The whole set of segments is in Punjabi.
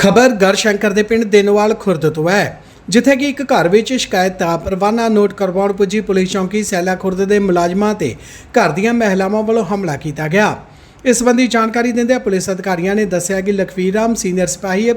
ਖਬਰ ਗੜਸ਼ੰਕਰ ਦੇ ਪਿੰਡ ਦੇਨੋਵਾਲ ਖੁਰਦ ਤੋਂ ਹੈ, ਜਿੱਥੇ ਕਿ ਇੱਕ ਘਰ ਵਿੱਚ ਸ਼ਿਕਾਇਤ ਦਾ ਪਰਵਾਨਾ ਨੋਟ ਕਰਵਾਉਣ ਪੁੱਜੀ ਪੁਲਿਸ ਚੌਂਕੀ ਸੈਲਾ ਖੁਰਦ ਦੇ ਮੁਲਾਜ਼ਮਾਂ ਤੇ ਘਰ ਦੀਆਂ ਮਹਿਲਾਵਾਂ ਵੱਲੋਂ ਹਮਲਾ ਕੀਤਾ ਗਿਆ। ਇਸ ਸੰਬੰਧੀ ਜਾਣਕਾਰੀ ਦਿੰਦਿਆਂ ਪੁਲਿਸ ਅਧਿਕਾਰੀਆਂ ਨੇ ਦੱਸਿਆ ਕਿ ਲਖਵੀਰ ਰਾਮ ਸੀਨੀਅਰ ਸਿਪਾਹੀ,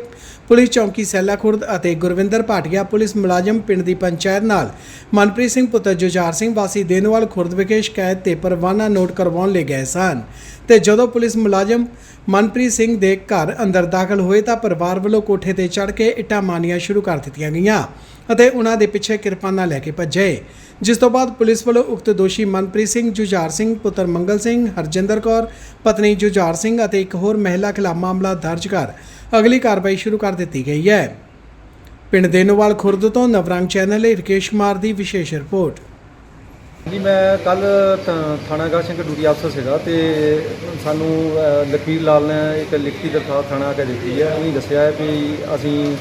ਪੁਲਿਸ ਚੌਂਕੀ ਸੈਲਾ ਖੁਰਦ ਅਤੇ ਗੁਰਵਿੰਦਰ ਭਾਟੀਆ ਪੁਲਿਸ ਮੁਲਾਜ਼ਮ ਪਿੰਡ ਦੀ ਪੰਚਾਇਤ ਨਾਲ ਮਨਪ੍ਰੀਤ ਸਿੰਘ ਪੁੱਤਰ ਜੁਝਾਰ ਸਿੰਘ ਵਾਸੀ ਦੇਨੋਵਾਲ ਖੁਰਦ ਵਿਖੇ ਸ਼ਿਕਾਇਤ ਤੇ ਪਰਵਾਨਾ ਨੋਟ ਕਰਵਾਉਣ ਲਈ ਗਏ ਸਨ ਤੇ ਜਦੋਂ ਪੁਲਿਸ ਮੁਲਾਜ਼ਮ ਮਨਪ੍ਰੀਤ ਸਿੰਘ ਦੇ ਘਰ ਅੰਦਰ ਦਾਖਲ ਹੋਏ ਤਾਂ ਪਰਿਵਾਰ ਵੱਲੋਂ ਕੋਠੇ ਤੇ ਚੜ੍ਹ ਕੇ ਇੱਟਾਂ ਮਾਰਨੀਆਂ ਸ਼ੁਰੂ ਕਰ ਦਿੱਤੀਆਂ ਗਈਆਂ। ਅਤੇ ਉਹਨਾਂ ਦੇ ਪਿੱਛੇ ਕਿਰਪਾਨਾਂ ਲੈ ਕੇ ਭੱਜੇ। ਜਿਸ ਤੋਂ ਬਾਅਦ ਪੁਲਿਸ ਵੱਲੋਂ ਉਕਤ ਦੋਸ਼ੀ ਮਨਪ੍ਰੀਤ ਸਿੰਘ ਜੁਝਾਰ ਸਿੰਘ ਪੁੱਤਰ ਮੰਗਲ ਸਿੰਘ ਹਰਜਿੰਦਰ ਕੌਰ ਪਤਨੀ ਜੁਝਾਰ ਸਿੰਘ ਅਤੇ ਇੱਕ ਹੋਰ ਮਹਿਲਾ ਖਿਲਾਫ ਮਾਮਲਾ ਦਰਜ ਕਰ ਅਗਲੀ ਕਾਰਵਾਈ ਸ਼ੁਰੂ ਕਰ ਦਿੱਤੀ ਗਈ ਹੈ। ਪਿੰਡ ਦੇਨੋਵਾਲ ਖੁਰਦ ਤੋਂ ਨਵਰੰਗ ਚੈਨਲ ਲਈ ਰਕੇਸ਼ ਕੁਮਾਰ ਦੀ ਵਿਸ਼ੇਸ਼ ਰਿਪੋਰਟ। ਜੀ ਮੈਂ ਕੱਲ ਥਾਣਾ ਗੜਸ਼ੰਕਰ ਡਿਊਟੀ ਅਫਸਰ ਸੀਗਾ ਤੇ ਸਾਨੂੰ ਅ, ਲਖਵੀਰ ਲਾਲ ਨੇ ਇੱਕ ਲਿਖਤੀ ਦਰਖਾਸਤ ਥਾਣਾ ਆ ਕੇ ਦਿੱਤੀ ਹੈ। ਉਹਨੇ ਦੱਸਿਆ ਹੈ ਵੀ ਅਸੀਂ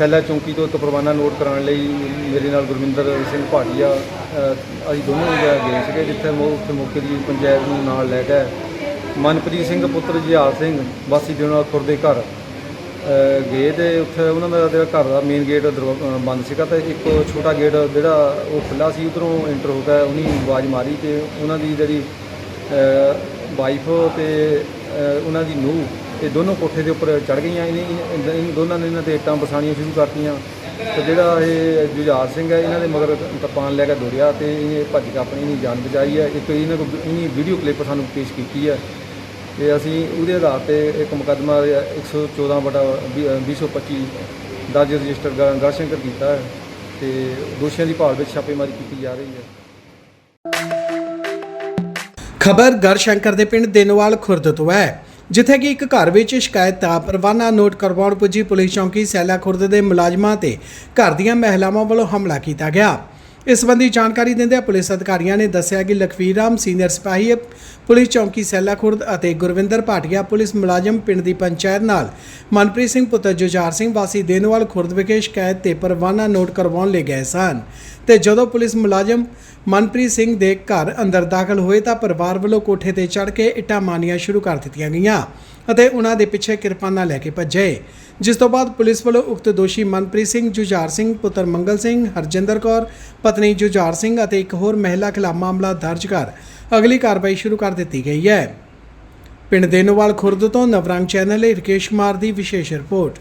ਸੈਲਾ ਚੌਂਕੀ ਤੋਂ ਇੱਕ ਪਰਵਾਨਾ ਨੋਟ ਕਰਾਉਣ ਲਈ ਮੇਰੇ ਨਾਲ ਗੁਰਵਿੰਦਰ ਸਿੰਘ ਭਾਟੀਆ ਅਸੀਂ ਦੋਨੋਂ ਜਗ੍ਹਾ ਗਏ ਸੀਗੇ, ਜਿੱਥੇ ਮੋ ਉੱਥੇ ਮੌਕੇ ਦੀ ਪੰਚਾਇਤ ਨੂੰ ਨਾਲ ਲੈ ਕੇ ਮਨਪ੍ਰੀਤ ਸਿੰਘ, ਪੁੱਤਰ ਜਿਹਾਲ ਸਿੰਘ, ਵਾਸੀ ਦੇ ਨਾਲ ਖੁਰਦੇ ਘਰ ਗਏ ਤੇ ਉੱਥੇ ਉਹਨਾਂ ਦਾ ਜਿਹੜਾ ਘਰ ਦਾ ਮੇਨ ਗੇਟ ਦਰਵਾ- ਬੰਦ ਸੀਗਾ ਤੇ ਇੱਕ ਛੋਟਾ ਗੇਟ ਜਿਹੜਾ ਉਹ ਖੁੱਲਾ ਸੀ, ਉਧਰੋਂ ਐਂਟਰ ਹੋ ਗਿਆ, ਉਹਨੇ ਆਵਾਜ਼ ਮਾਰੀ ਤੇ ਉਹਨਾਂ ਦੀ ਜਿਹੜੀ ਵਾਈਫ ਤੇ ਉਹਨਾਂ ਦੀ ਨੂੰਹ ਇਹ ਦੋਨੋਂ ਕੋਠੇ ਦੇ ਉੱਪਰ ਚੜ ਗਈਆਂ, ਇਹਨੇ ਇਹਨਾਂ ਦੋਨਾਂ ਨੇ ਇਹਨਾਂ ਤੇ ਇੱਟਾਂ ਬਸਾਣੀਆਂ ਸ਼ੁਰੂ ਕਰਤੀਆਂ। ਤੇ ਜਿਹੜਾ ਇਹ ਜੁਝਾਰ ਸਿੰਘ ਹੈ, ਇਹਨਾਂ ਦੇ ਮਗਰ ਕਿਰਪਾਨ ਲੈ ਕੇ ਦੌੜਿਆ ਤੇ ਇਹ ਭੱਜ ਕੇ ਆਪਣੀ ਇਹਨੀ ਜਾਨ ਬਚਾਈ ਹੈ। ਇੱਕ ਇਹਨਾਂ ਕੋਲ ਇਹਨੀ ਵੀਡੀਓ ਕਲਿੱਪ ਸਾਨੂੰ ਪੇਸ਼ ਕੀਤੀ ਹੈ ਤੇ ਅਸੀਂ ਉਹਦੇ ਆਧਾਰ ਤੇ ਇੱਕ ਮੁਕੱਦਮਾ 114 ਬਟਾ 225 ਦਰਜ ਰਜਿਸਟਰ ਗ- ਗੜਸ਼ੰਕਰ ਕੀਤਾ ਹੈ ਤੇ ਦੋਸ਼ੀਆਂ ਦੀ ਭਾਲ ਵਿੱਚ ਛਾਪੇਮਾਰੀ ਕੀਤੀ ਜਾ ਰਹੀ ਹੈ। ਖਬਰ ਗਰਸ਼ੰਕਰ ਦੇ ਪਿੰਡ ਦੇਨੋਵਾਲ ਖੁਰਦ ਤੋਂ ਹੈ। ਜਿੱਥੇ ਕਿ ਇੱਕ ਘਰ ਵਿੱਚ ਸ਼ਿਕਾਇਤ ਦਾ ਪਰਵਾਨਾ ਨੋਟ ਕਰਵਾਉਣ ਪੁੱਜੀ ਪੁਲਿਸ ਚੌਂਕੀ ਸੈਲਾ ਖੁਰਦ ਦੇ ਮੁਲਾਜ਼ਮਾਂ ਤੇ ਘਰ ਦੀਆਂ ਮਹਿਲਾਵਾਂ ਵੱਲੋਂ ਹਮਲਾ ਕੀਤਾ ਗਿਆ। ਇਸ ਸੰਬੰਧੀ ਜਾਣਕਾਰੀ ਦਿੰਦਿਆਂ ਪੁਲਿਸ ਅਧਿਕਾਰੀਆਂ ਨੇ ਦੱਸਿਆ ਕਿ ਲਖਵੀਰ ਰਾਮ ਸੀਨੀਅਰ ਸਿਪਾਹੀ, ਪੁਲਿਸ ਚੌਂਕੀ ਸੈਲਾ ਖੁਰਦ ਅਤੇ ਗੁਰਵਿੰਦਰ ਭਾਟੀਆ ਪੁਲਿਸ ਮੁਲਾਜ਼ਮ ਪਿੰਡ ਦੀ ਪੰਚਾਇਤ ਨਾਲ ਮਨਪ੍ਰੀਤ ਸਿੰਘ ਪੁੱਤਰ ਜੁਝਾਰ ਸਿੰਘ ਵਾਸੀ ਦੇਨੋਵਾਲ ਖੁਰਦ ਵਿਖੇ ਸ਼ਿਕਾਇਤ ਤੇ ਪਰਵਾਨਾ ਨੋਟ ਕਰਵਾਉਣ ਲਈ ਗਏ ਸਨ ਤੇ ਜਦੋਂ ਪੁਲਿਸ ਮੁਲਾਜ਼ਮ ਮਨਪ੍ਰੀਤ ਸਿੰਘ ਦੇ ਘਰ ਅੰਦਰ ਦਾਖਲ ਹੋਏ ਤਾਂ ਪਰਿਵਾਰ ਵੱਲੋਂ ਕੋਠੇ ਤੇ ਚੜ੍ਹ ਕੇ ਇੱਟਾਂ ਮਾਰਨੀਆਂ ਸ਼ੁਰੂ ਕਰ ਦਿੱਤੀਆਂ ਗਈਆਂ ਅਤੇ ਉਹਨਾਂ ਦੇ ਪਿੱਛੇ ਕਿਰਪਾਨਾਂ ਲੈ ਕੇ ਭੱਜੇ, ਜਿਸ ਤੋਂ ਬਾਅਦ ਪੁਲਿਸ ਵੱਲੋਂ ਉਕਤ ਦੋਸ਼ੀ ਮਨਪ੍ਰੀਤ ਸਿੰਘ ਜੁਝਾਰ ਸਿੰਘ, ਪੁੱਤਰ ਮੰਗਲ ਸਿੰਘ, ਹਰਜਿੰਦਰ ਕੌਰ ਪਤਨੀ ਜੁਝਾਰ ਸਿੰਘ ਅਤੇ ਇੱਕ ਹੋਰ ਮਹਿਲਾ ਖਿਲਾਫ ਮਾਮਲਾ ਦਰਜ ਕਰ ਅਗਲੀ ਕਾਰਵਾਈ ਸ਼ੁਰੂ ਕਰ ਦਿੱਤੀ ਗਈ ਹੈ। ਪਿੰਡ ਦੇਨੋਵਾਲ ਖੁਰਦ ਤੋਂ ਨਵਰੰਗ ਚੈਨਲ ਲਈ ਰਕੇਸ਼ ਕੁਮਾਰ ਦੀ ਵਿਸ਼ੇਸ਼ ਰਿਪੋਰਟ।